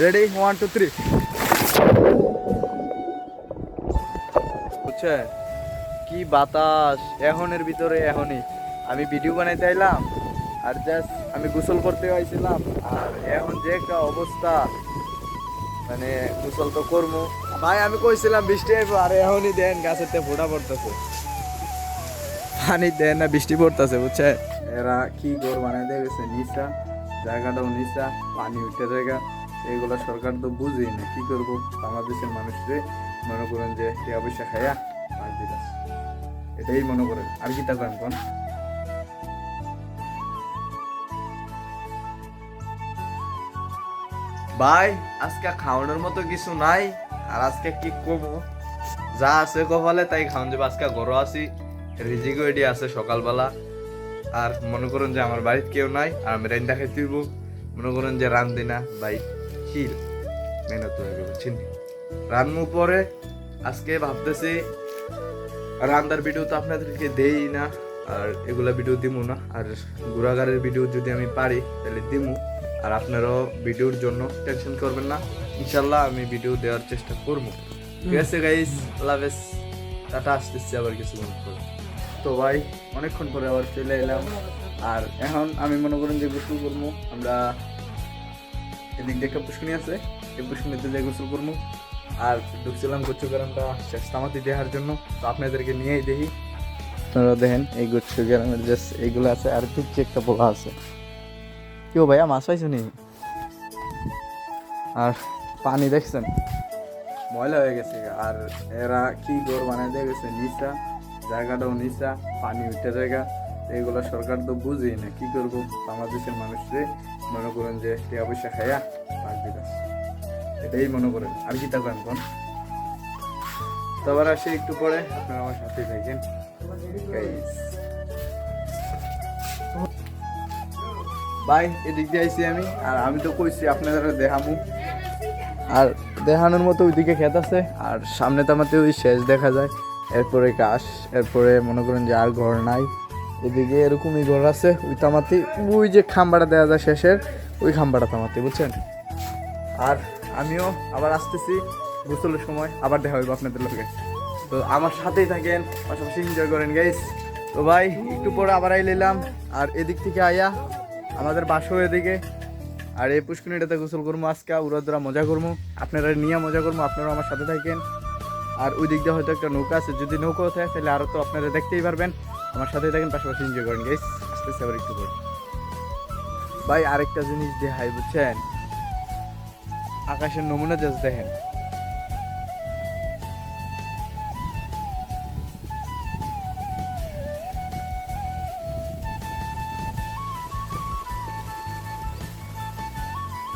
Ready one two three বুঝছে? কি বাতাস? এখনের ভিতরে এখনই। আমি ভিডিও বানাইতে আইলাম, আর জাস্ট আমি গোসল করতে আইছিলাম, আর এখন যে একটা অবস্থা। মানে গোসল তো করব। ভাই, আমি কইছিলাম বৃষ্টি আইবো, আর এখনই দেন, গাছের তে ফোটা পড়তেছে। পানি দেন না, বৃষ্টি পড়তেছে, বুঝছে? এরা কি ঘর বানাই দিয়ে গেছে? নিচা, জায়গাটাও নিচা, পানি উঠে জায়গা। এগুলো সরকার তো বুঝেই না। কি করব? বাংলাদেশের মানুষরে মনে করেন যে টাকা পয়সা খাইয়া মাছ দিলাস এটাই মনে করেন। আর কি তা কোন? ভাই, আজকে খাওয়ানোর মতো কিছু নাই। আর আজকে কি করব? যা আছে কপালে তাই খাওয়ান যাব। আজকে গরো আছি রিজিকও এটি আছে সকালবেলা। আর মনে করুন যে আমার বাড়িতে কেউ নাই, আর আমি রান্না খাইতে হইব। মনে করুন যে রান্ধি না, ভাই। হিল মেহনত হয়ে বুঝছেন রান্নু পরে, আজকে ভাবতেছি রান্নার ভিডিও তো আপনাদেরকে দেই না, আর এগুলা ভিডিও দিমু না। আর গুড়াগারের ভিডিও যদি আমি পারি, তাহলে দিমু। আর আপনারাও ভিডিওর জন্য টেনশন করবেন না। ইনশাল্লাহ আমি ভিডিও দেওয়ার চেষ্টা করব। ঠিক আছে গাইস আল্লাহ হাফেজ। টাটা, আসতেছি আবার কিছুক্ষণ পরে। তো ভাই, অনেকক্ষণ পরে আবার চলে এলাম। আর এখন আমি মনে করেন যে গোসল করব। আমরা এদিক দিয়ে একটা পুষ্কনি আছে, এই পুষ্কনিতে যে গোসল করব আর ঢুকছিলাম গুচ্ছ গ্রামটা চেষ্টামাতি দেওয়ার জন্য, তো আপনাদেরকে নিয়েই দেখি। আপনারা দেখেন, এই গুচ্ছ গ্রামের জাস্ট এইগুলো আছে, আর পিচ্ছি একটা পোলা আছে। কেউ ভাইয়া মাছ পাইছো নি? আর পানি দেখছেন? ময়লা হয়ে গেছে আর এরা কি ঘর বানাই দিয়ে গেছে? নিচা, জায়গাটাও নিচা, পানি উঠে জায়গা এগুলো সরকার তো বুঝেই না, কি করব? বাংলাদেশের মানুষরে মনে করেন যে টাকা পয়সা খাইয়া মাছ দিলাস এটাই মনে করেন। আর কি তা কোন তো আবার আসি একটু পরে, আপনারা আমার সাথে থাকেন. ভাই, এদিক দিয়ে আইছি আমি। আর আমি তো কইছি আপনাদের দেখামু। আর দেখানোর মতো ওইদিকে ক্ষেত আছে। আর সামনে তামাতে ওই শেষ দেখা যায়। এরপরে গাছ এরপরে মনে করেন যে আর ঘর নাই। এদিকে এরকমই ঘর আছে, ওই তামাতি, ওই যে খাম্বাটা দেওয়া যায় শেষের, ওই খাম্বাটা তামাতি, বুঝছেন? আর আমিও আবার আসতেছি গোসলের সময়, আবার দেখা হইব আপনাদের লোকে তো আমার সাথেই থাকেন, পাশাপাশি এনজয় করেন গাইস তো ভাই, একটু পরে আবার আই নিলাম আর এদিক থেকে আয়া, আমাদের বাসও এদিকে। আর এই পুষ্করিটাতে গোসল করব আজকে উড়াদুরা মজা করব আপনারা নিয়ে মজা করব আপনারা আমার সাথে থাকেন। আর ওই দিক দিয়ে হয়তো একটা নৌকা আছে, যদি নৌকা থাকে, তাহলে আরও তো আপনারা দেখতেই পারবেন। আমার সাথে থাকেন, পাশাপাশি এনজয় করেন গাইস আসতেছে আবার একটু পরে। ভাই, আরেকটা জিনিস দেখাই, বুঝছেন? আকাশের নমুনা জাস্ট দেখেন।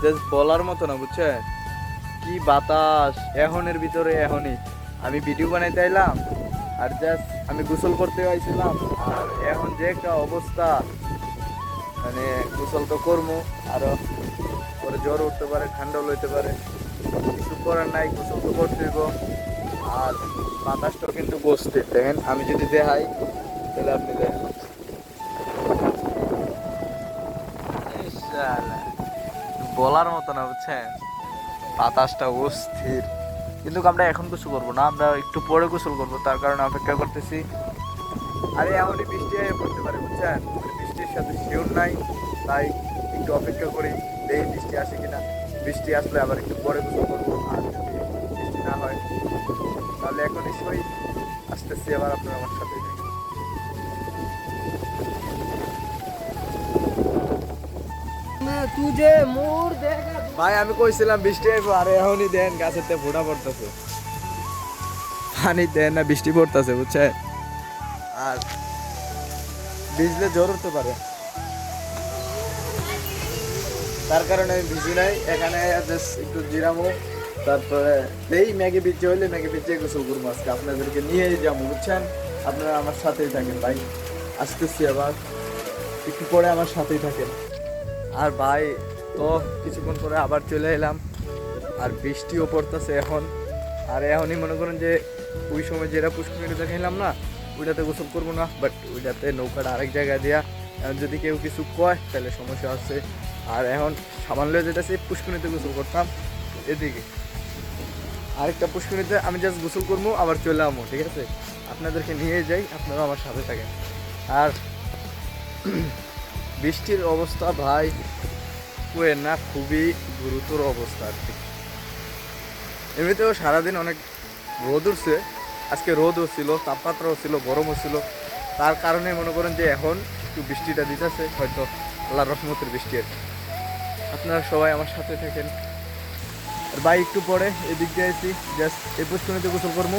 জাস্ট বলার মতো না, বুঝছেন? কি বাতাস। এখনের ভিতরে এখনই আমি ভিডিও বানাইতে আইলাম, আর জাস্ট আমি গোসল করতে আইছিলাম, আর এখন যে একটা অবস্থা মানে গোসল তো করব আরও পরে জ্বর উঠতে পারে, ঠান্ডাও লইতে পারে। কিছু করার নাই, গোসল তো করতে হইব। আর বাতাসটাও কিন্তু বসতে দেখেন, আমি যদি দেখাই, তাহলে আপনি দেখেন। বলার মতো না, বুঝছেন? বাতাসটা অস্থির। কিন্তু আমরা এখন গোসল করব না আমরা একটু পরে গোসল করব তার কারণে অপেক্ষা করতেছি। আরে এমনই বৃষ্টি পড়তে পারে বুঝছেন? বৃষ্টির সাথে শিওর নাই তাই একটু অপেক্ষা করি এই বৃষ্টি আসে কিনা। বৃষ্টি আসলে আবার একটু পরে গোসল করব আর যদি বৃষ্টি না হয় তাহলে এখন সই আসতেছি আবার আপনারা আমার সাথে। মানে তুই যে মোর দেখা ভাই, আমি কইছিলাম বৃষ্টি আইবো আরে এখনই দেন গাছের তে ফোটা পড়তেছে। পানি দেন না, বৃষ্টি পড়তেছে, বুঝছেন? আর ভিজলে জ্বর হতে পারে। তার কারণে আমি ভিজি নাই, এখানে একটু জিরামো, তারপরে এই ম্যাগি বিচে হইলে ম্যাগি বিচে গোসল করব আজকে। আপনাদেরকে নিয়ে যাব, বুঝছেন? আপনারা আমার সাথেই থাকেন, ভাই। আসতেছি আবার। একটু পরে আমার সাথেই থাকেন। আর ভাই তো কিছুক্ষণ পরে আবার চলে এলাম। আর বৃষ্টিও পড়তেছে এখন। আর এখনই মনে করেন যে ওই সময় যেটা পুষ্করিণীতে দেখাইলাম না, ওইটাতে গোসল করব না বাট ওইটাতে নৌকাটা আরেক জায়গায় দেওয়া এখন যদি কেউ কিছু কয়, তাহলে সমস্যা আছে আর এখন সামান্য যেটা সেই পুষ্করিণীতে গোসল করতাম এদিকে। আরেকটা পুষ্করিতে আমি জাস্ট গোসল করব, আবার চলে আমো ঠিক আছে? আপনাদেরকে নিয়ে যাই আপনারা আমার সাথে থাকেন। আর বৃষ্টির অবস্থা ভাই কুয়ের না খুবই গুরুতর অবস্থা আর কি। এমনিতেও সারাদিন অনেক রোদ উঠছে। আজকে রোদও ছিল, তাপমাত্রাও ছিল, গরমও ছিল। তার কারণে মনে করেন যে এখন একটু বৃষ্টিটা দিতেছে, হয়তো আল্লাহ রহমতের বৃষ্টি আর আপনারা সবাই আমার সাথে থাকেন। আর ভাই, একটু পরে এদিক দিয়ে আইছি। জাস্ট এই পুষ্করিতে গোসল করব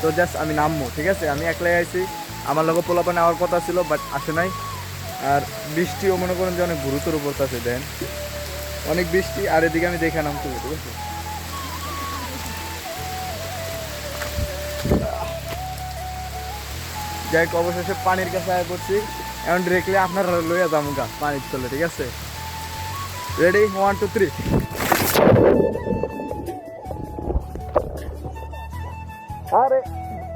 তো জাস্ট আমি নামবো ঠিক আছে? আমি একলাই আইছি। আমার লগে পোলাপানে নেওয়ার কথা ছিল বাট আসে নাই। আর বৃষ্টিও মনে করেন যে অনেক গুরুতর পড়তেছে দেন। অনেক বৃষ্টি আর এদিকে আমি দেখে নামতে হবে, ঠিক আছে যাই অবশেষে পানির কাছে আয় করছি এখন ডিরেক্টলি আপনারা লইয়া যাব গা পানির চলে ঠিক আছে? রেডি ওয়ান টু থ্রি আরে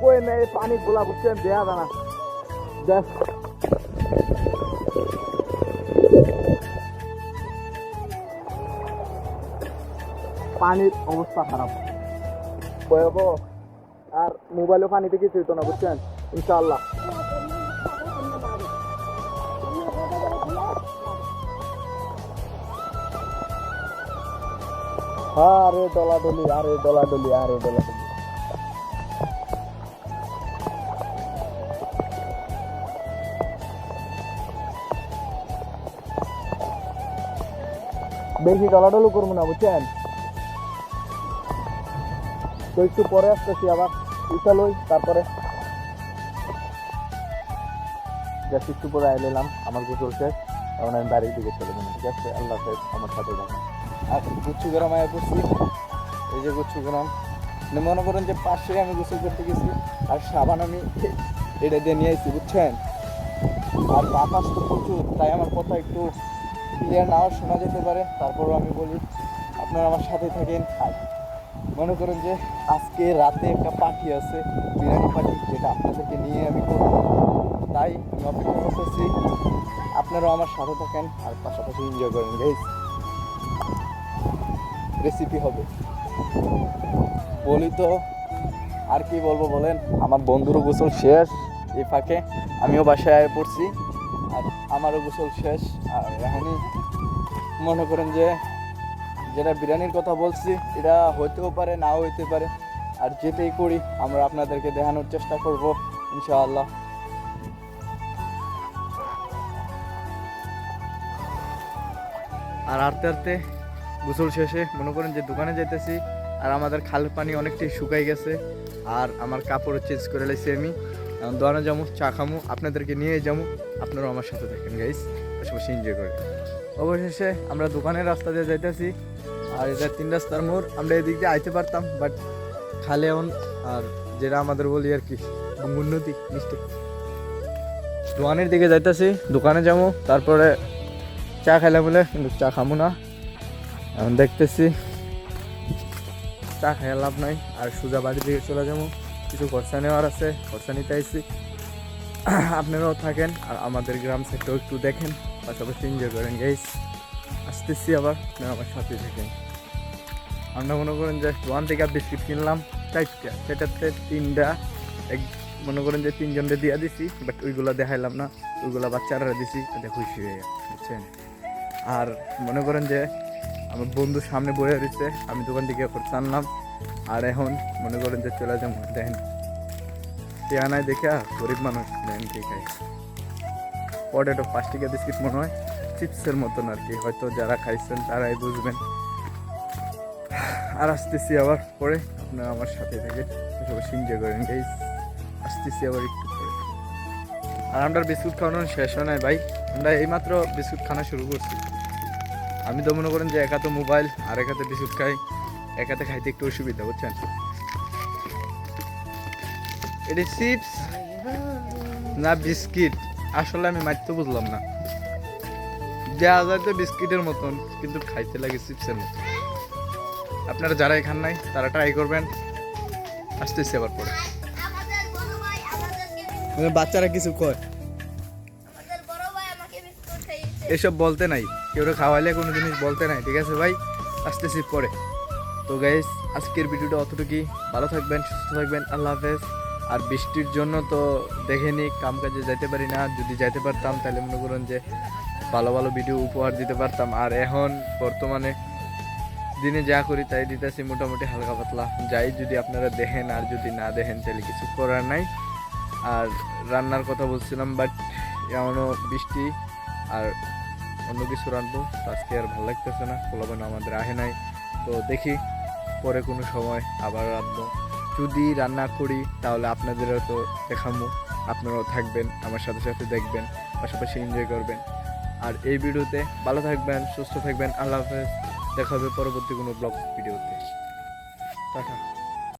কই নেই পানি গোলা বুঝছেন দেয়া দানা দেখ। পানির অবস্থা খারাপ। ভয়াবহ। আর মোবাইলে পানিতে কিছু হইতো না, বুঝছেন? ইনশাআল্লাহ। আরে ডলাডলি আরে ডলাডলি আরে ডলাডলি বেশি ডলাডলি করব না, বুঝছেন? তো একটু পরে আসতেছি আবার উঠালই তারপরে জাস্ট একটু পরে আইলে এলাম আমার গোসল শেষ, এখন আমি বাড়ির দিকে চলে যাব, ঠিক আছে? আল্লাহ হাফেজ, আমার সাথে যাবেন আর গুচ্ছু গ্রাম আয় করছি, এই যে গুচ্ছু গ্রাম মানে মনে করেন যে পাশে আমি গোসল করতে গেছি, আর সাবান আমি এটা দিয়ে নিয়ে আসছি বুঝছেন? আর বাতাস তো প্রচুর, তাই আমার কথা একটু ক্লিয়ার নাও শোনা যেতে পারে, তারপরও আমি বলি, আপনারা আমার সাথে থাকেন, আর মনে করেন যে আজকে রাতে একটা পার্টি আছে, বিরিয়ানি পার্টি, যেটা আপনাদেরকে নিয়ে আমি করব। তাই আমি অপেক্ষা করতেছি। আপনারাও আমার সাথে থাকেন আর পাশাপাশি এনজয় করেন গাইজ রেসিপি হবে। বলি তো, আর কি বলব বলেন? আমার বন্ধুরও গোসল শেষ, এই ফাঁকে। আমিও বাসায় পড়ছি, আর আমারও গোসল শেষ। আর এখনই মনে করেন যে যেটা বিরিয়ানির কথা বলছি, এটা হইতেও পারে, নাও হইতে পারে। আর যেতেই করি, আমরা আপনাদেরকে দেখানোর চেষ্টা করব, ইনশাআল্লাহ। আর হাঁটতে হাঁটতে গোসল শেষে মনে করেন যে দোকানে যেতেছি আর আমাদের খাল পানি অনেকটাই শুকাই গেছে, আর আমার কাপড়ও চেঞ্জ করে লাইছি আমি। দোকানে যাব চা খামু, আপনাদেরকে নিয়ে যাব আপনারাও আমার সাথে থাকেন গাইস পাশাপাশি এনজয় করে অবশেষে আমরা দোকানের রাস্তা দিয়ে যাইতেছি, আর এটা তিন রাস্তার মোড়। আমরা এদিক দিয়ে আইতে পারতাম বাট খালে এখন আর যেটা আমাদের বলি আর কি উন্নতি মিষ্টি। দোকানের দিকে যাইতেছি, দোকানে যাব, তারপরে চা খাইলাম বলে কিন্তু চা খামো না। এখন দেখতেছি, চা খাইয়া লাভ নাই, আর সোজা বাড়ির দিকে চলে যাব। কিছু খরচা নেওয়ার আছে, খরচা নিতে আইসি আপনারাও থাকেন, আর আমাদের গ্রাম সেটাও একটু দেখেন। পাশাপাশি এনজয় করেন। গাইস আসতেছি আবার। আমার সাথে থাকেন। আমরা মনে করেন যে ওয়ান থেকে বিস্কিট কিনলাম। চারটা সেটাতে তিনটা। এক, মনে করেন যে তিনজনকে দিয়া দিছি বাট ওইগুলো দেখাইলাম না। ওইগুলো বাচ্চারা দিছি এতে খুশি হয়ে গেছে বুঝছেন? আর মনে করেন যে আমার বন্ধু সামনে বয়ে রয়েছে, আমি দোকান থেকে খরচা আনলাম আর এখন মনে করেন যে চলে যাব। দেখেন চেয়ানায় দেখে গরিব মানুষ দেখেন কে খায়। পটেটো পাঁচ বিস্কিট মনে হয় চিপসের মতন আর কি। হয়তো যারা খাইছেন তারাই বুঝবেন। আর আসতেছি আবার পরে, আপনারা আমার সাথে থেকে সবাই এনজয় করেন গাইস আসতেছি আবার একটু পরে। আর আমরা বিস্কুট খাওয়ানো শেষ হয় নাই ভাই। আমরা এইমাত্র বিস্কুট খাওয়া শুরু করছি। আমি তো মনে করেন যে এক হাতে মোবাইল আর এক হাতে বিস্কুট খাই। একাতে খাইতে একটু অসুবিধা, বুঝছেন? এটি চিপস না বিস্কিট আসলে আমি মারতে বুঝলাম না। দেওয়া যায় তো বিস্কিটের মতন কিন্তু খাইতে লাগে চিপসের মতন। আপনারা যারাই খান নাই তারা ট্রাই করবেন। আসতেছি আবার পরে। মানে বাচ্চারা কিছু কয়? এসব বলতে নাই। কেউ খাওয়াইলে কোনো জিনিস বলতে নাই ঠিক আছে ভাই? আসতেছি পরে। তো গাইস আজকের ভিডিওটা অতটুকুই। ভালো থাকবেন সুস্থ থাকবেন। আল্লাহ হাফেজ। আর বৃষ্টির জন্য তো দেখেনি, কাম কাজে যাইতে পারি না। যদি যাইতে পারতাম, তাহলে মনে করুন যে ভালো ভালো ভিডিও উপহার দিতে পারতাম। আর এখন বর্তমানে দিনে যা করি, তাই দিতেছি মোটামুটি হালকা পাতলা। যাই যদি আপনারা দেখেন, আর যদি না দেখেন, তাহলে কিছু করার নাই। আর রান্নার কথা বলছিলাম বাট এমনও বৃষ্টি আর অন্য কিছু রাঁধবো, তো আজকে আর ভালো লাগতেছে না। পোলাবান আমাদের আহে নাই। তো দেখি, পরে কোনো সময় আবার রাঁধবো। যদি রান্না করি, তাহলে আপনাদেরও তো দেখামো, আপনারাও থাকবেন, আমার সাথে সাথে দেখবেন, পাশাপাশি এনজয় করবেন। আর এই ভিডিওতে ভালো থাকবেন, সুস্থ থাকবেন, আল্লাহ হাফেজ। দেখা হবে পরবর্তী কোনো ব্লগ ভিডিওতে। টাটা।